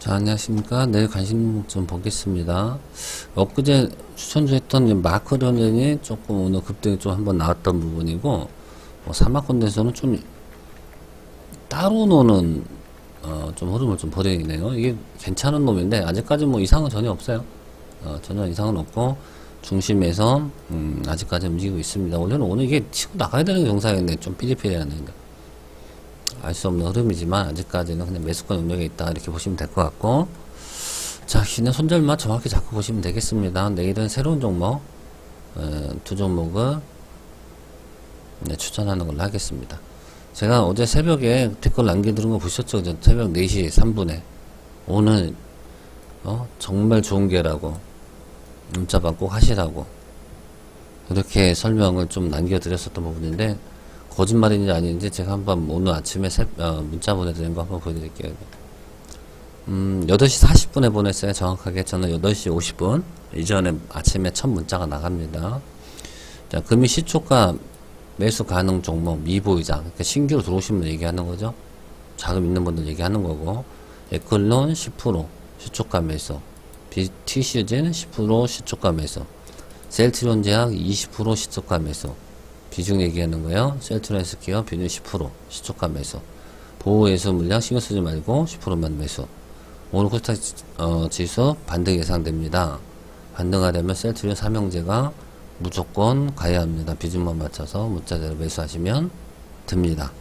자, 안녕하십니까. 내일 관심 좀 보겠습니다. 엊그제 추천주 했던 이 마크로렌이 조금 오늘 급등이 좀 한번 나왔던 부분이고, 뭐 사막권대에서는 좀 따로 노는, 어, 좀 흐름을 좀 보이네요. 이게 괜찮은 놈인데, 아직까지 뭐 이상은 전혀 없어요. 어, 전혀 이상은 없고, 중심에서, 음, 아직까지 움직이고 있습니다. 원래는 오늘 이게 치고 나가야 되는 경상인데, 좀 거. 알 수 없는 흐름이지만 아직까지는 그냥 매수권 영역에 있다 이렇게 보시면 될 것 같고. 자 기는 손절만 정확히 잡고 보시면 되겠습니다. 내일은 새로운 종목 어, 두 종목을 네, 추천하는 걸로 하겠습니다. 제가 어제 새벽에 댓글 남겨드린 거 보셨죠? 저 새벽 4시 3분에. 오늘 어, 정말 좋은 게라고. 문자방 꼭 하시라고. 이렇게 설명을 좀 남겨드렸었던 부분인데 거짓말인지 아닌지 제가 한번 오늘 아침에 새, 어, 문자 보내드린 거 한번 보여드릴게요. 음, 8시 40분에 보냈어요. 정확하게 저는 8시 50분 이전에 아침에 첫 문자가 나갑니다. 자, 금이 시초가 매수 가능 종목 미보이자 그러니까 신규로 들어오신 분 얘기하는 거죠. 자금 있는 분들 얘기하는 거고 에클론 10% 시초가 매수 비티슈진 10% 시초가 매수 셀트리온 제약 20% 시초가 매수 비중 얘기하는 거예요. 셀트라이스 기업 비중 10% 시초가 매수. 보호 예수 물량 신경 쓰지 말고 10%만 매수. 오늘 코스닥 어, 지수 반등 예상됩니다. 반등하려면 셀트리온 삼형제가 무조건 가야 합니다. 비중만 맞춰서 문자대로 매수하시면 됩니다.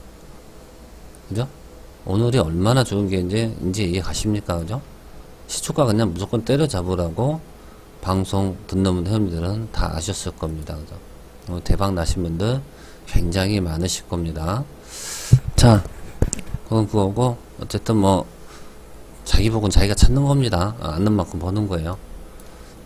그죠? 오늘이 얼마나 좋은 게 이제, 이제 이해 가십니까? 그죠? 시초가 그냥 무조건 때려잡으라고 방송 듣는 회원들은 다 아셨을 겁니다. 그죠? 어, 대박 나신 분들 굉장히 많으실 겁니다. 자, 그건 그거고, 어쨌든 뭐, 자기 복은 자기가 찾는 겁니다. 아, 아는 만큼 버는 거예요.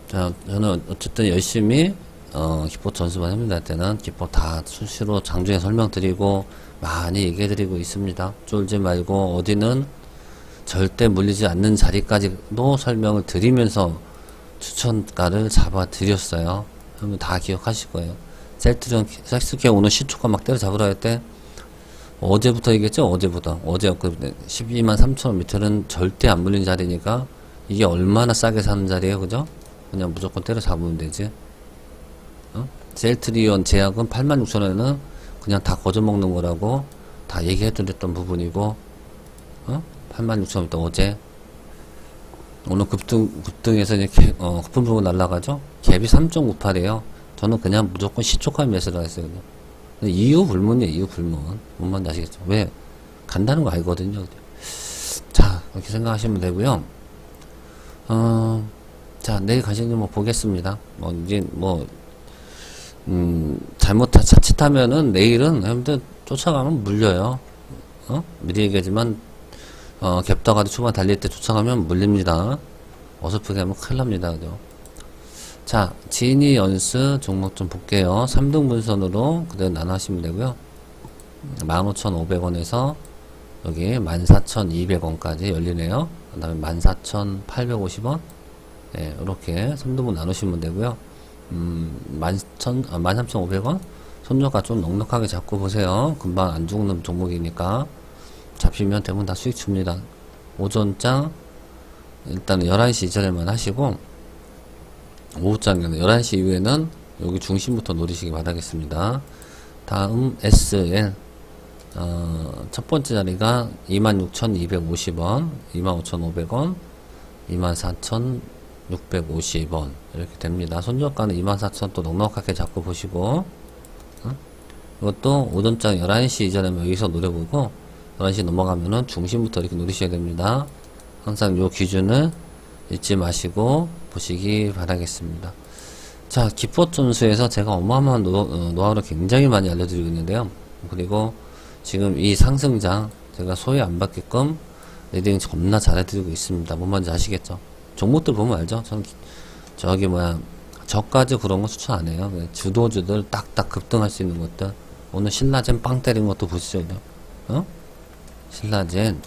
자, 저는 어쨌든 열심히, 어, 기포 전수만 합니다. 때는 기포 다 수시로 장중에 설명드리고, 많이 얘기해드리고 있습니다. 쫄지 말고, 어디는 절대 물리지 않는 자리까지도 설명을 드리면서 추천가를 잡아 드렸어요. 그러면 다 기억하실 거예요. 셀트리온 섹스케 오늘 시초가 막 때려잡으라 할때 어제부터 얘기했죠? 어제부터 어제 그 12만 3천원 밑에는 절대 안 물린 자리니까 이게 얼마나 싸게 사는 자리예요 그죠? 그냥 무조건 때려잡으면 되지. 어? 셀트리온 제약은 8만 6천원에는 그냥 다 거저먹는 거라고 다 얘기해드렸던 부분이고 어? 8만 6천원 있다 어제. 오늘 급등 급등해서 이제 개, 어, 거품 부분 날라가죠? 갭이 3.98이에요 저는 그냥 무조건 시초가 매수를 했어요. 이유 불문이에요, 이유 불문. 뭔 말인지 아시겠죠? 왜? 간다는 거 알거든요. 자, 이렇게 생각하시면 되고요. 어, 자, 내일 가시는 뭐 보겠습니다. 뭐, 이제 뭐, 음, 잘못, 자칫하면은 내일은 여러분들 쫓아가면 물려요. 어? 미리 얘기하지만, 어, 갭다가도 초반 달릴 때 쫓아가면 물립니다. 어설프게 하면 큰일 납니다. 그죠? 자, 지니 연스 종목 좀 볼게요. 3등 분선으로 그대로 나눠 하시면 되고요. 15,500원에서 여기 14,200원까지 열리네요. 그 다음에 14,850원. 네, 이렇게 3등분 나누시면 되고요. 음, 11,000, 아, 13,500원? 손절가 좀 넉넉하게 잡고 보세요. 금방 안 죽는 종목이니까. 잡히면 대부분 다 수익 줍니다. 오전장, 일단 11시 이전에만 하시고, 오후장에는 11시 이후에는 여기 중심부터 노리시기 바라겠습니다. 다음 SL 어, 첫 번째 자리가 26,250원, 25,500원, 24,650원 이렇게 됩니다. 손절가는 24,000 또 넉넉하게 잡고 보시고 어? 이것도 오전장 11시 이전에 여기서 노려보고 11시 넘어가면은 중심부터 이렇게 노리셔야 됩니다. 항상 요 기준을 잊지 마시고 보시기 바라겠습니다. 자, 기포 점수에서 제가 어마어마한 노, 어, 노하우를 굉장히 많이 알려드리고 있는데요. 그리고 지금 이 상승장 제가 소외 안 받게끔 레딩 겁나 잘해드리고 있습니다. 뭔 말인지 아시겠죠? 종목들 보면 알죠? 전 저기 뭐야 저까지 그런 거 추천 안 해요. 주도주들 딱딱 급등할 수 있는 것들 오늘 신라젠 빵 때린 것도 보시죠. 어? 신라젠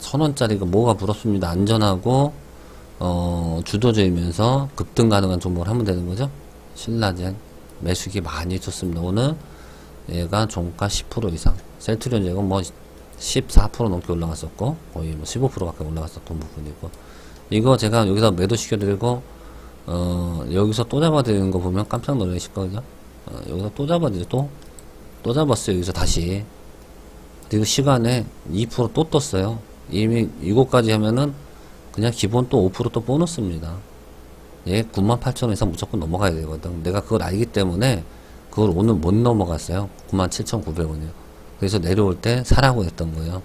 천원짜리가 뭐가 부럽습니다. 안전하고 어, 주도주이면서 급등 가능한 종목을 하면 되는 거죠. 신라젠 매수기 많이 좋습니다. 오늘 얘가 종가 10% 이상. 셀트리온 제가 뭐 14% 넘게 올라갔었고 거의 뭐 15% 가까이 올라갔었던 부분이고. 이거 제가 여기서 매도 시켜드리고 어 여기서 또 잡아드리는 거 보면 깜짝 놀라실 거예요 어, 여기서 또 잡아드리 또또 잡았어요. 여기서 다시. 그리고 시간에 2%또 떴어요. 이미 이거까지 하면은 그냥 기본 또 5%또 보너스입니다 예 98,000원 이상 무조건 넘어가야 되거든 내가 그걸 알기 때문에 그걸 오늘 못 넘어갔어요 97,900원이요 그래서 내려올 때 사라고 했던 거예요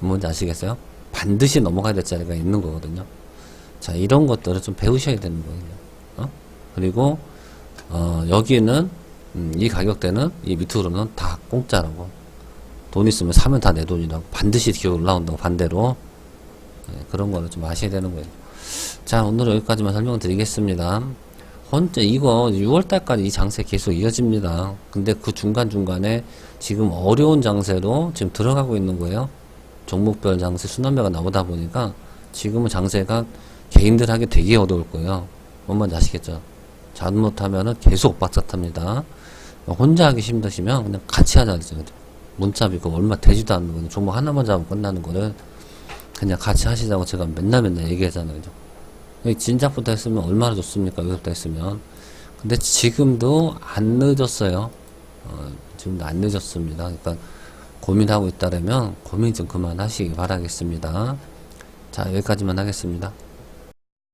뭔지 아시겠어요? 반드시 넘어가야 될 자리가 있는 거거든요. 자, 이런 것들을 좀 배우셔야 되는 거예요. 어? 그리고, 어, 여기는, 음, 이 가격대는, 이 밑으로 오면 다 공짜라고. 돈 있으면 사면 다 내 돈이라고. 반드시 기어 올라온다고, 반대로. 네, 그런 거를 좀 아셔야 되는 거예요. 자, 오늘 여기까지만 설명드리겠습니다. 현재 이거 6월달까지 이 장세 계속 이어집니다. 근데 그 중간중간에 지금 어려운 장세로 지금 들어가고 있는 거예요. 종목별 장세 순환매가 나오다 보니까 지금은 장세가 개인들 하기 되게 어려울 거예요. 뭔 말인지 아시겠죠? 잘못하면은 계속 박사탑니다. 혼자 하기 힘드시면 그냥 같이 하자 그러죠. 문자비 그 얼마 되지도 않는 거는 종목 하나만 잡으면 끝나는 거를 그냥 같이 하시자고 제가 맨날 맨날 얘기하잖아요. 진작부터 했으면 얼마나 좋습니까? 여기서부터 했으면. 근데 지금도 안 늦었어요. 어, 지금도 안 늦었습니다. 그러니까 고민하고 있다면 고민 좀 그만하시기 바라겠습니다. 자, 여기까지만 하겠습니다.